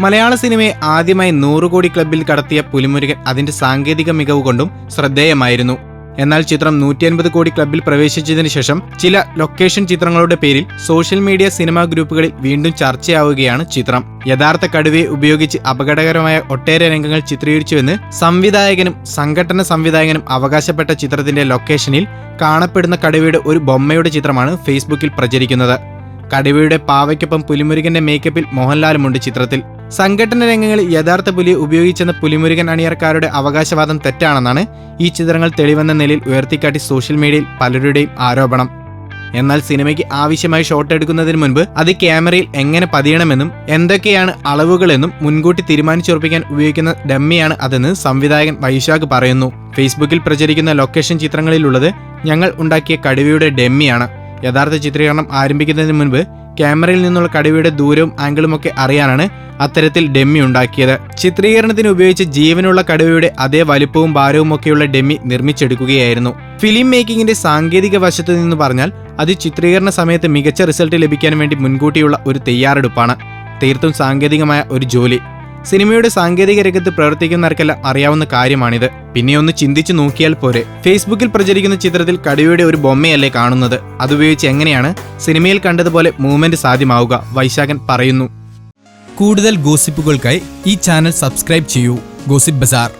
മലയാള സിനിമയെ ആദ്യമായി നൂറുകോടി ക്ലബിൽ കടത്തിയ പുലിമുരുകൻ അതിന്റെ സാങ്കേതിക മികവ് കൊണ്ടും ശ്രദ്ധേയമായിരുന്നു. എന്നാൽ ചിത്രം നൂറ്റി അൻപത് കോടി ക്ലബിൽ പ്രവേശിച്ചതിനു ശേഷം ചില ലൊക്കേഷൻ ചിത്രങ്ങളുടെ പേരിൽ സോഷ്യൽ മീഡിയ സിനിമാ ഗ്രൂപ്പുകളിൽ വീണ്ടും ചർച്ചയാവുകയാണ് ചിത്രം. യഥാർത്ഥ കടുവയെ ഉപയോഗിച്ച് അപകടകരമായ ഒട്ടേറെ രംഗങ്ങൾ ചിത്രീകരിച്ചുവെന്ന് സംവിധായകനും സംഘടന സംവിധായകനും അവകാശപ്പെട്ട ചിത്രത്തിന്റെ ലൊക്കേഷനിൽ കാണപ്പെടുന്ന കടുവയുടെ ഒരു ബൊമ്മയുടെ ചിത്രമാണ് ഫേസ്ബുക്കിൽ പ്രചരിക്കുന്നത്. കടുവയുടെ പാവയ്ക്കൊപ്പം പുലിമുരുകന്റെ മേക്കപ്പിൽ മോഹൻലാലുമുണ്ട് ചിത്രത്തിൽ. സംഘടന രംഗങ്ങളിൽ യഥാർത്ഥ പുലിയെ ഉപയോഗിച്ചെന്ന പുലിമുരുകൻ അണിയർക്കാരുടെ അവകാശവാദം തെറ്റാണെന്നാണ് ഈ ചിത്രങ്ങൾ തെളിവെന്ന നിലയിൽ ഉയർത്തിക്കാട്ടി സോഷ്യൽ മീഡിയയിൽ പലരുടെയും ആരോപണം. എന്നാൽ സിനിമയ്ക്ക് ആവശ്യമായി ഷോട്ട് എടുക്കുന്നതിന് മുൻപ് അത് ക്യാമറയിൽ എങ്ങനെ പതിയണമെന്നും എന്തൊക്കെയാണ് അളവുകളെന്നും മുൻകൂട്ടി തീരുമാനിച്ചുറപ്പിക്കാൻ ഉപയോഗിക്കുന്ന ഡമ്മിയാണ് അതെന്ന് സംവിധായകൻ വൈശാഖ് പറയുന്നു. ഫേസ്ബുക്കിൽ പ്രചരിക്കുന്ന ലൊക്കേഷൻ ചിത്രങ്ങളിലുള്ളത് ഞങ്ങൾ ഉണ്ടാക്കിയ കടുവയുടെ ഡമ്മിയാണ്. യഥാർത്ഥ ചിത്രീകരണം ആരംഭിക്കുന്നതിന് മുൻപ് ക്യാമറയിൽ നിന്നുള്ള കടുവയുടെ ദൂരവും ആംഗിളും ഒക്കെ അറിയാനാണ് അത്തരത്തിൽ ഡെമ്മി ഉണ്ടാക്കിയത്. ചിത്രീകരണത്തിന് ഉപയോഗിച്ച് ജീവനുള്ള കടുവയുടെ അതേ വലിപ്പവും ഭാരവും ഒക്കെയുള്ള ഡെമ്മി നിർമ്മിച്ചെടുക്കുകയായിരുന്നു. ഫിലിം മേക്കിങ്ങിന്റെ സാങ്കേതിക വശത്ത് നിന്ന് പറഞ്ഞാൽ അത് ചിത്രീകരണ സമയത്ത് മികച്ച റിസൾട്ട് ലഭിക്കാൻ വേണ്ടി മുൻകൂട്ടിയുള്ള ഒരു തയ്യാറെടുപ്പാണ്. തീർത്തും സാങ്കേതികമായ ഒരു ജോലി. സിനിമയുടെ സാങ്കേതിക രംഗത്ത് പ്രവർത്തിക്കുന്നവർക്കെല്ലാം അറിയാവുന്ന കാര്യമാണിത്. പിന്നെ ഒന്ന് ചിന്തിച്ചു നോക്കിയാൽ പോരെ. ഫേസ്ബുക്കിൽ പ്രചരിക്കുന്ന ചിത്രത്തിൽ കടുവയുടെ ഒരു ബൊമ്മയല്ലേ കാണുന്നത്? അതുപയോഗിച്ച് എങ്ങനെയാണ് സിനിമയിൽ കണ്ടതുപോലെ മൂവ്മെന്റ് സാധ്യമാവുക? വൈശാഖൻ പറയുന്നു. കൂടുതൽ ഗോസിപ്പുകൾക്കായി ഈ ചാനൽ സബ്സ്ക്രൈബ് ചെയ്യൂ. ഗോസിപ്പ് ബസാർ.